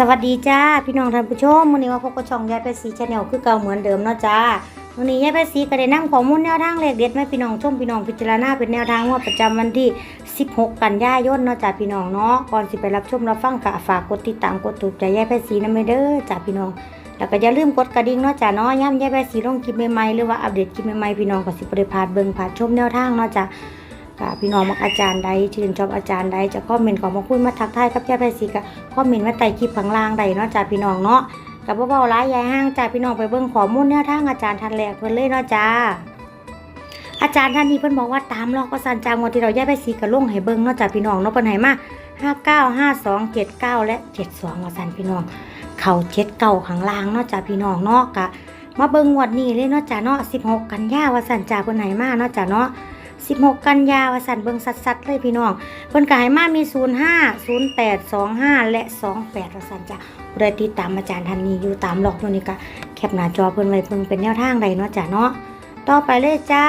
สวัสดีจ้าพี่น้องท่านผู้ชมวันนี้ว่าพบกับช่องยายไปสีชาแนลคือเก่าเหมือนเดิมเนาะจ้าวันนี้ยายไปสีก็ได้นำข้อมูลแนวทางเลขเด็ดมาให้พี่น้องชมพี่น้องพิจารณาเป็นแนวทางงวดประจำวันที่ 16 กันยายนเนาะจ้าพี่น้องเนาะก่อนสิไปรับชมรับฟังกะฝากกดติดตามกดถูกใจยายไปสีนำไปเด้อจ้าพี่น้องแล้วก็อย่าลืมกดกระดิ่งเนาะจ้าเนาะย้ำยายไปสีลงคลิปใหม่ๆหรือว่าอัปเดตคลิปใหม่ๆพี่น้องก็สิบ่ได้พาดเบิ่งพาดชมแนวทางเนาะจ้า ค่ะพี่น้องมักอาจารย์ใดชื่นชอบอาจารย์ใดจะคอมเมนต์ของมาคุยมาทักทายกับยายไพศรีก็คอมเมนต์มาใต้คลิปข้างล่างใดเนาะจ้าพี่น้องเนาะกับเบาๆร้ายยายห้างจ้าพี่น้องไปเบิ่งข้อมูลแนวทางอาจารย์ทันแรกเพิ่นเลยเนาะจ้าอาจารย์ท่านนี้เพิ่นบอกว่าตามลอกก็สันจางวันที่เรายายไพศรีก็ลงให้เบิ่งเนาะจ้าพี่น้องเนาะเพิ่นให้มา59 52 79และ72ว่าซั่นพี่น้อง เข้า79ข้างล่างเนาะจ้าพี่น้องเนาะกะมาเบิ่งวดนี้เลยเนาะจ้าเนาะ16กันยาว่าซั่นจ้าเพิ่นให้มาเนาะจ้าเนาะ 16 กันยาวสันเบิงสัดๆเลยพี่น้องเพิ่นก็ให้มามี 05 08 25 และ 28วสันจ้ะผู้ใดติดตามอาจารย์ท่านนี้อยู่ตามหลอกตัวนี้ก็แคปหน้าจอเพิ่นไว้เพิ่งเป็นแนวทางใดเนาะจ้ะเนาะต่อไปเลยจ้า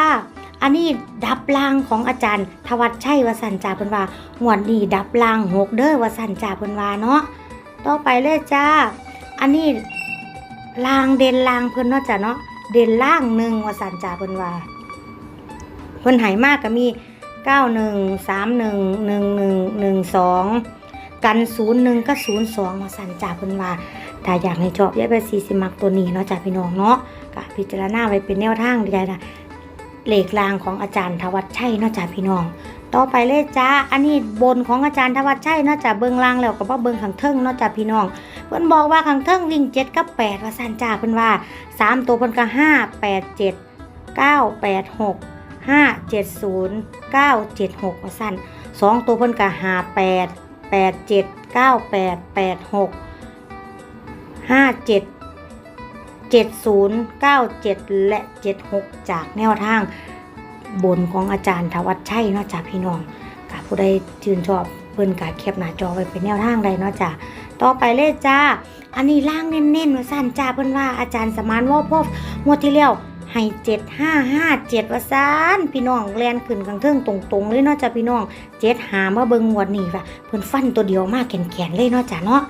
อันนี้ดับลางของอาจารย์ ทวัชชัยวสันจ่าเพิ่นว่าหวดนี้ดับลางหกเด้อวสันจ่าเพิ่นว่าเนาะต่อไปเลยจ้า อันนี้ลางเด่นลางเพิ่นเนาะจ้ะเนาะเด่นล่างหนึ่งวสันจ่าเพิ่นว่า เพิ่นหายมากก็มี 91 31 11 12 กัน 01ก็02มาสั่นจ่าเพิ่นว่าถ้าอยากให้ชอบยายไปสีสิมักตัวนี้เนาะจ้าพี่น้องเนาะก็พิจารณาไว้เป็นแนวทางได้นะเหลขลางของอาจารย์ทวัชชัยเนาะจ้าพี่น้องต่อไปเลยจ้า อันนี้บนของอาจารย์ทวัชชัยเนาะจ้าเบิงลางแล้วก็บ่เบิงข้งเทิงเนาะจ้าพี่น้อง เพิ่นบอกว่าข้งเทิงวิ่ง7กับ8ว่าสั่นจ้าเพิ่นว่าสามตัวเพิ่นก็5 8 7 9 8 6ห้าเจ็ดศูนย์เก้าเจ็ดหกสั้นสองตัวเพิ่นกะหาแปดแปดเจ็ดเก้าแปดแปดหกห้าเจ็ดเจ็ดศูนย์เก้าเจ็ดและเจ็ดหกจากแนวทางบนของอาจารย์ทวัชชัยเนาะจากพี่น้องกะผู้ใดชื่นชอบเพิ่นกะแคปหน้าจอไว้เป็นแนวทางใดเนาะจ้ะต่อไปเลยจ้า อันนี้ล่างเน้นๆว่าสั้นจ้าเพิ่นว่าอาจารย์สมานว่าพ่องวดที่แล้ว ให้เจ็ดห้าห้าเจ็ดว่าซานพี่น้องแลนขึ้นกลางเทิงตรงๆเลยเนาะจ้ะพี่น้องเจ็ดหามาเบิงงวดนี้ว่ะเพิ่นฟันตัวเดียวมากแขนๆเลยเนาะจ้ะเนาะ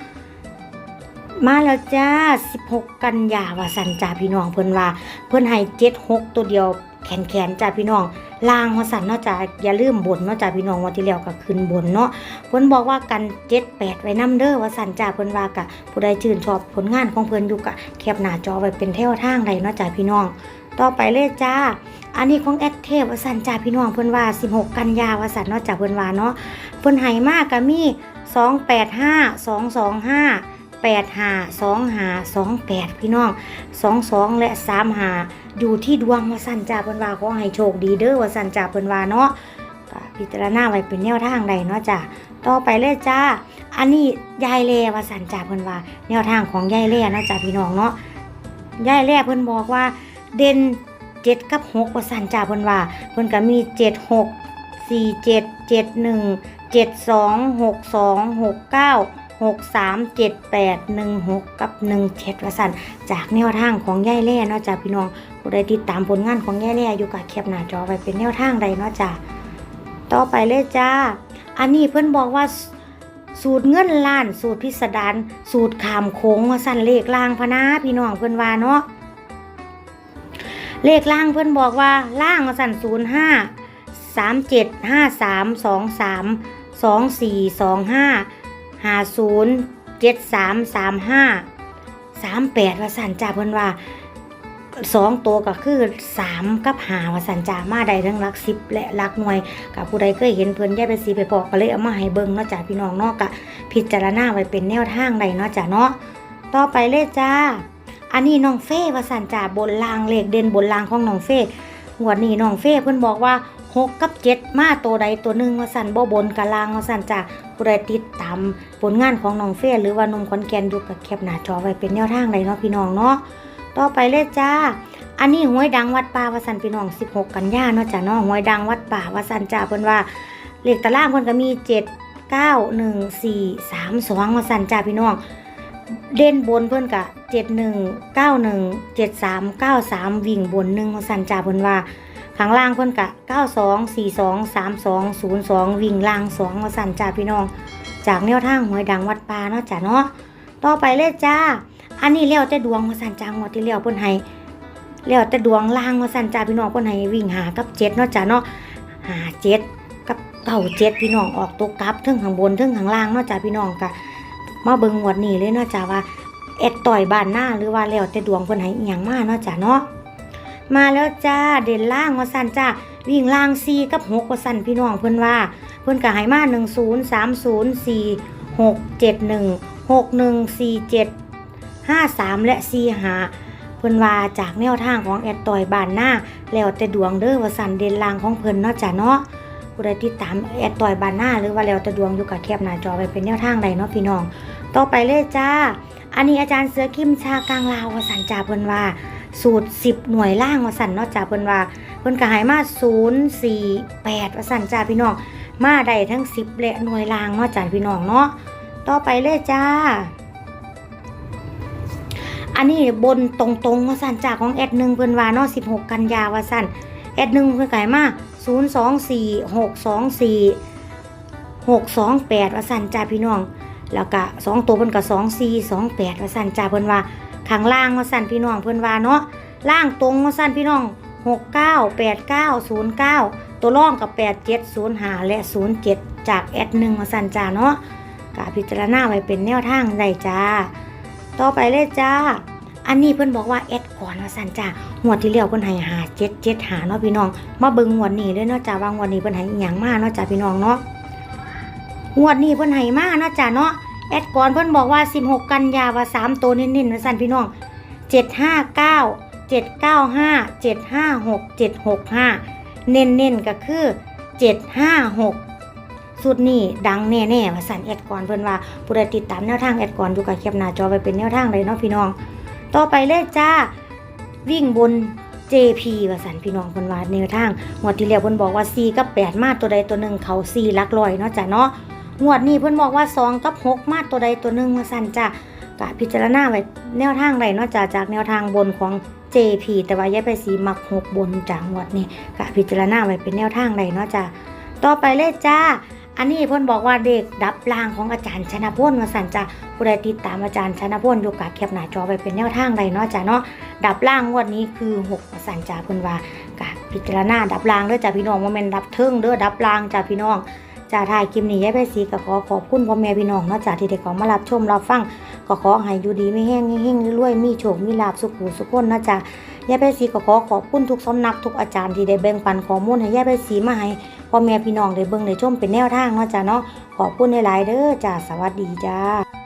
มาแล้วจ้า 16 กันยาว่าสันจ้าพี่น้องเพิ่นว่า เพิ่นให้76ตัวเดียวแขนๆจ้าพี่น้องล่างว่าสันเนาะจ้าอย่าลืมบนเนาะจ้าพี่น้องวันที่แล้วก็ขึ้นบนเนาะเพิ่นบอกว่ากัน78ไว้นํเด้อว่าสันจ้าเพิ่นว่ากะผู้ใดชื่นชอบผลงานของเพิ่นอยู่กะแคปหน้าจอไว้เป็นแถวทางใดเนาะจ้าพี่น้อง ต่อไปเลยจ้า อันนี้ของแอดเทพวสันจ้าพี่น้องเพิ่นว่า 16 กันยาวสันเนาะจ้าเพิ่นว่าเนาะเพิ่นให้มากก็มี 285 225 85 25 28 พี่น้อง 22 และ35อยู่ที่ดวงวสันจ้าเพิ่นว่าขอให้โชคดีเด้อวสันจ้าเพิ่นว่าเนาะก็พิจารณาไว้เป็นแนวทางใดเนาะจ้าต่อไปเลยจ้า อันนี้ยายเลวสันจ้าเพิ่นว่า แนวทางของยายเล่เนาะจ้าพี่น้องเนาะยายเล่เพิ่นบอกว่า เด่นเจ็ดกับหกว่าสันจ่าเพิ่นว่าเพิ่นก็มีเจ็ดหกสี่เจ็ดเจ็ดหนึ่งเจ็ดสองหกสองหกเก้าหกสามเจ็ดแปดหนึ่งหกกับหนึ่งเจ็ดว่าสันจากแนวทางของย่ายแล่เนาะจ้าพี่น้องผู้ใดติดตามผลงานของย่ายแล่อยู่กับแคปหน้าจอไว้เป็นแนวทางใดเนาะจ้าต่อไปเลยจ้า อันนี้เพิ่นบอกว่าสูตรเงินล้าน สูตรพิสดารสูตรขามโค้งว่าสั่นเลขล่างพนาพี่น้องเพิ่อนว่าเนาะ เลขล่างเพื่อนบอกว่าล่างมาสั่นศูนย์ห้าสามเจ็ดห้าสามสองสามสองสี่สองห้าห้าศูนย์เจ็ดสามสามห้าสามแปดว่าสั่นจ่าเพื่อนว่าสองตัวก็คือสามกับหาว่าสันจ่ามาได้ทั้งหลักสิบและหลักหน่วยกับผู้ใดเคยเห็นเพื่อนแยกไปสีไปพอกก็เลยเอามาให้เบิ่งเนาะจ่าพี่น้องเนาะกะพิจารณาไว้เป็นแนวทางใดเนาะจ่าเนาะต่อไปเลยจ้า อันนี้น้องเฟ่ว่าสันจ่าบนลางเลขเด่นบนลางของน้องเฟ่งวนี้น้องเฟ่เพิ่นบอกว่าหกกับเจ็ดมาตัวใดตัวหนึ่งว่าสันบ่บนกับลางว่าสันจ่าผู้ใดติดตามผลงานของน้องเฟ่หรือว่าหนมคอนแกนอยู่กับแคปหน้าจอไว้เป็นแนวทางใดเนาะพี่น้องเนาะต่อไปเลยจ้าอันนี้หวยดังวัดป่าวสันพี่น้อง 16 กันยาเนาะจ้าเนาะหวยดังวัดป่าวสันจ่าเพิ่นว่าเลขตารางเพิ่นก็มี 7 9 1 4 3 2วาสันจ่าพี่น้อง เด่นบนเพื่อนกะ เจ็ดหนึ่งเก้าหนึ่งเจ็ดสามเก้าสามวิ่งบนหนึ่งสันจ่าเพื่นว่าข้างล่างเพื่นกะเก้าสองสี่สองสามสองศูนย์สองวิ่งล่างสองสันจ่าพี่น้อง จากแนวทางหวยดังวัดปลาเนาะจ้ะเนาะต่อไปเลยจ้า อันนี้แล้วแต่ดวงว่าสันจ้างวดที่แล้วเพิ่นให้แล้วแต่ดวงล่างว่าสันจ้าพี่น้องเพิ่นให้วิ่งหากับเจ็ดเนาะจ้าเนาะหาเจ็ดกับเก้าเจ็ดพี่น้องออกตัวกลับทั้งข้างบนทั้งข้างล่างเนาะจ้าพี่น้องกะมาเบิ่งงวดนี้เลยเนาะจ้าว่า แอดต่อยบานหน้าหรือว่าแล้วแต่ดวงเพิ่นให้อีหยังมาเนาะจ้าเนาะมาแล้วจ้าเด่นล่างว่าสั่นจ้าวิ่งล่าง4กับ6ว่าสั่นพี่น้องเพิ่อนว่า เพิ่อนก็ให้มา1 0 3 0 4 6 7 1 6 1 4 7 5 3และ4 5เพิ่อนว่าจากแนวทางของแอดต่อยบานหน้าแล้วแต่ดวงเด้อว่าสันเด่นล่างของเพิ่อนเนาะจ้ะเนาะผู้ใดติดตามแอดต่อยบานหน้าหรือว่าแล้วแต่ดวงอยู่กับแคบหน้าจอไปเป็นแนวทางใดเนาะพี่น้อง ต่อไปเลยจ้า อันนี้อาจารย์เสือคิมชากลางลาววสันจ่าเพิ่นว่า สูตร 10 หน่วยล่างว่าสันเนาะจ้าเพิ่นว่าเพิ่นก็ให้มา 0 4 8ว่าสันจ้าพี่น้อง มาได้ทั้ง 10 และหน่วยล่างเนาะจ้าพี่น้องเนาะต่อไปเลยจ้า อันนี้บนตรงๆว่าสันจาของแอดหนึ่งเพิ่นว่าเนาะ16 กันยาว่าสันแอดหนึ่งเพิ่นไก่มา0 2 4 6 2 4 6 2 8ว่าสันจ้าพี่น้อง แล้วก็2ตัวเพิ่นก็2 4 2 8ว่าสั่นจ้าเพิ่นว่าข้างล่างว่าสั่นพี่น้องเพิ่นว่าเนาะล่างตรงว่าสั่นพี่น้อง69 89 09ตัวร่องกับ87 05และ07จากแอดหนึ่งว่าสั่นจ้าเนาะกะพิจารณาไว้เป็นแนวทางได้จ้า ต่อไปเลยจ้า อันนี้เพิ่นบอกว่าแอดก่อนว่าสั่นจ้างวดที่แล้วเพิ่นให้หาเจ็ดเจ็ดหาเนาะพี่น้อง มาเบิ่งงวดนี้เลยเนาะจ้าว่างวดนี้เพิ่นให้อีหยังมากเนาะจ้าพี่น้องเนาะ งวดนี้เพิ่นให้มาเนาะจ้าเนาะแอดก่อนเพิ่นบอกว่า 16 กันยาว่า3ตัวเน้นๆว่าสั่นพี่น้อง 759 795 756 765 เน้นๆก็คือ 756สุดนี้ดังแน่ๆว่าสั่นแอดก่อนเพิ่นว่าผู้ใดติดตามแนวทางแอดก่อนอยู่กับแคปหน้าจอไปเป็นแนวทางเลยเนาะพี่น้อง ต่อไปเลยจ้าวิ่งบน JP ว่าสันพี่น้องเพิ่นว่าแนวทางงวดที่แล้วเพิ่นบอกว่า4กับ 8 มาตัวใดตัวหนึ่งเขา4หลักร้อยเนาะจ้ะเนาะ งวดนี้เพิ่นบอกว่า 2 กับ 6 มาตัวใดตัวหนึ่งว่าสันจ้ะก็พิจารณาไว้แนวทางใดเนาะจ้ะจากแนวทางบนของ JP แต่ว่าอย่าไปสีมัก6บนจ้ะงวดนี้ก็พิจารณาไว้เป็นแนวทางใดเนาะจ้ะต่อไปเลยจ้า อันนี้เพิ่นบอกว่าเด็กดับรางของอาจารย์ชนะพลว่าสันจ้ะผู้ใดติดตามอาจารย์ชนะพลอยู่กับแคปหน้าจอไปเป็นแนวทางใดเนาะจ้ะเนาะดับล่างงวดนี้คือ6ประสันจ่าเพิ่นว่ากะพิจารณาดับล่างเด้อจ้าพี่น้องว่าแม่นดับเทิงเด้อดับล่างจ้าพี่น้อง จ่าถ่ายคลิปนี้ยายไปสีก็ขอขอบคุณพ่อแม่พี่น้องเนาะจ่าที่ได้เขอมารับชมรับฟังก็ขอให้อยู่ดีไม่แห้งเฮงรวยมีโชคมีลาบสุขุสุขคนนะจ่ายายไปสีก็ขอขอบคุณทุกสำนักทุกอาจารย์ที่ได้แบ่งปันข้อมูลให้ยายไปสีมาให้พ่อแม่พี่น้องได้เบิ่งได้ชมเป็นแนวทางเนาะจ่าเนาะขอบคุณหลายๆเด้อจ่าสวัสดีจ้า